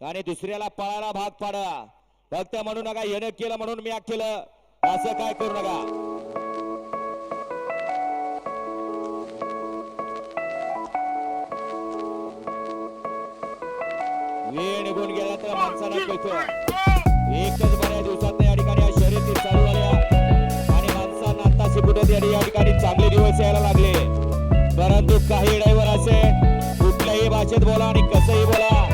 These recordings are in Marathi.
आणि दुसऱ्याला पळायला भाग पाडा. फक्त म्हणू नका येणं केलं म्हणून मी केलं असं काय करू नका. वेळ निघून गेला तर माणसाला कळतो. एकच बऱ्या दिवसात या ठिकाणी या शर्यती चालू झाल्या. आणि माणसांना आता शिकवत या ठिकाणी चांगले दिवस यायला लागले. परंतु काही ड्रायव्हर असे कुठल्याही भाषेत बोला आणि कसंही बोला.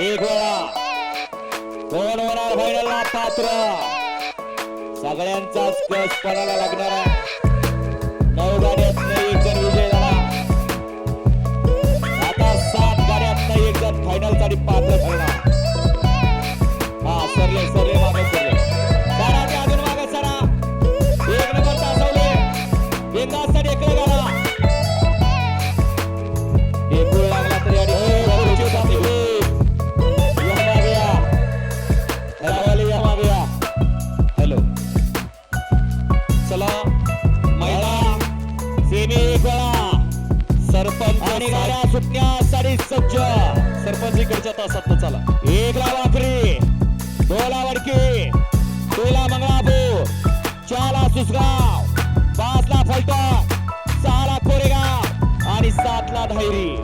एक वेळा कोण होणार फायनलला पात्र. सगळ्यांचाच कस पणाला लागणार आहे? नऊ गाड्यात आणि गाड्या सुटण्यासाठी सज्ज. सरपंच इकडच्या तासात चला. एक ला दोला वडकी. दोला मंगळापूर चारला सुसगाव. पाचला फलटण. सहाला कोरेगाव. आणि सातला धायरी.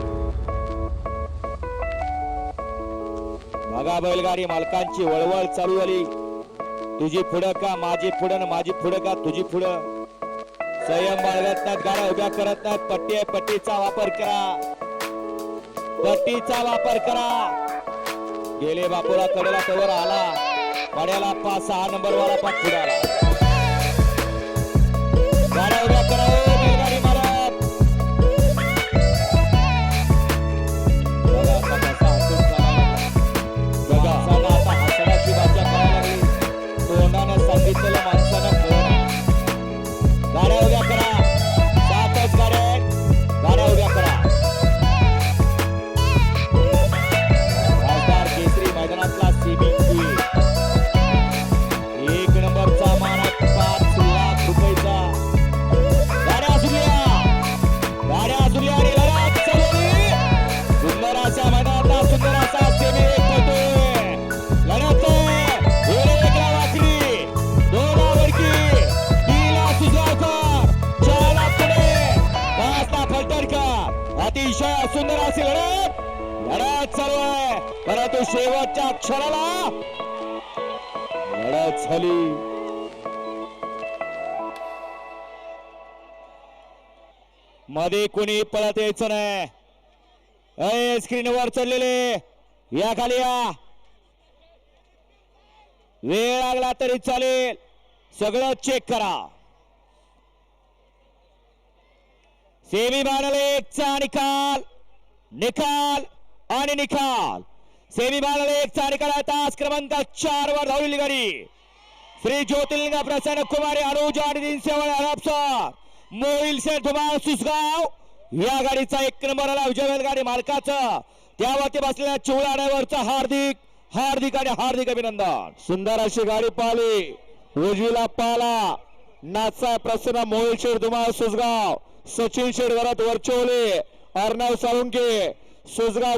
बघा बैलगाडी मालकांची वळवळ चालू झाली तुझी पुढं का माझी पुढं माझी पुढं का तुझी पुढं? संयम बाळगत नाहीत गाड्या उभ्या करत नाहीत पट्टी आहे पट्टीचा वापर करा. पट्टीचा वापर करा. गेले बापूला कडेला कवर आला. पड्याला पाच सहा नंबर वाला पाठ पुढे आला लढत चालू आहे. परंतु शेवटच्या क्षणाला लढत झाली. मध्ये कोणी पळत यायचं नाही. अय स्क्रीनवर चढलेले या खाली या. वेळ लागला तरी चालेल. सगळं चेक करा. सेमी फायनल एकचा निकाल. निकाल. आणि निकाल. सेमी एक एकचा निकाल आहे तास क्रमांक चार वर धावलेली गाडी. श्री ज्योतिर्लिंग प्रसन्न कुमारी अनुज आणि तीन सेवन हडपसर मोहिल सेठ धुमाळ सुसगाव. या गाडीचा एक नंबर आला विजय गाडी मालकाचं. त्यावरती बसलेल्या चोळा हार्दिक हार्दिक आणि हार्दिक अभिनंदन. सुंदर अशी गाडी पाहिली उजवीला पाला. नाचा प्रसन्न मोहिल शेठ धुमाळ सुसगाव. सचिन शेठ घरात वरचोले अर्णव साळुंके. सुसगाव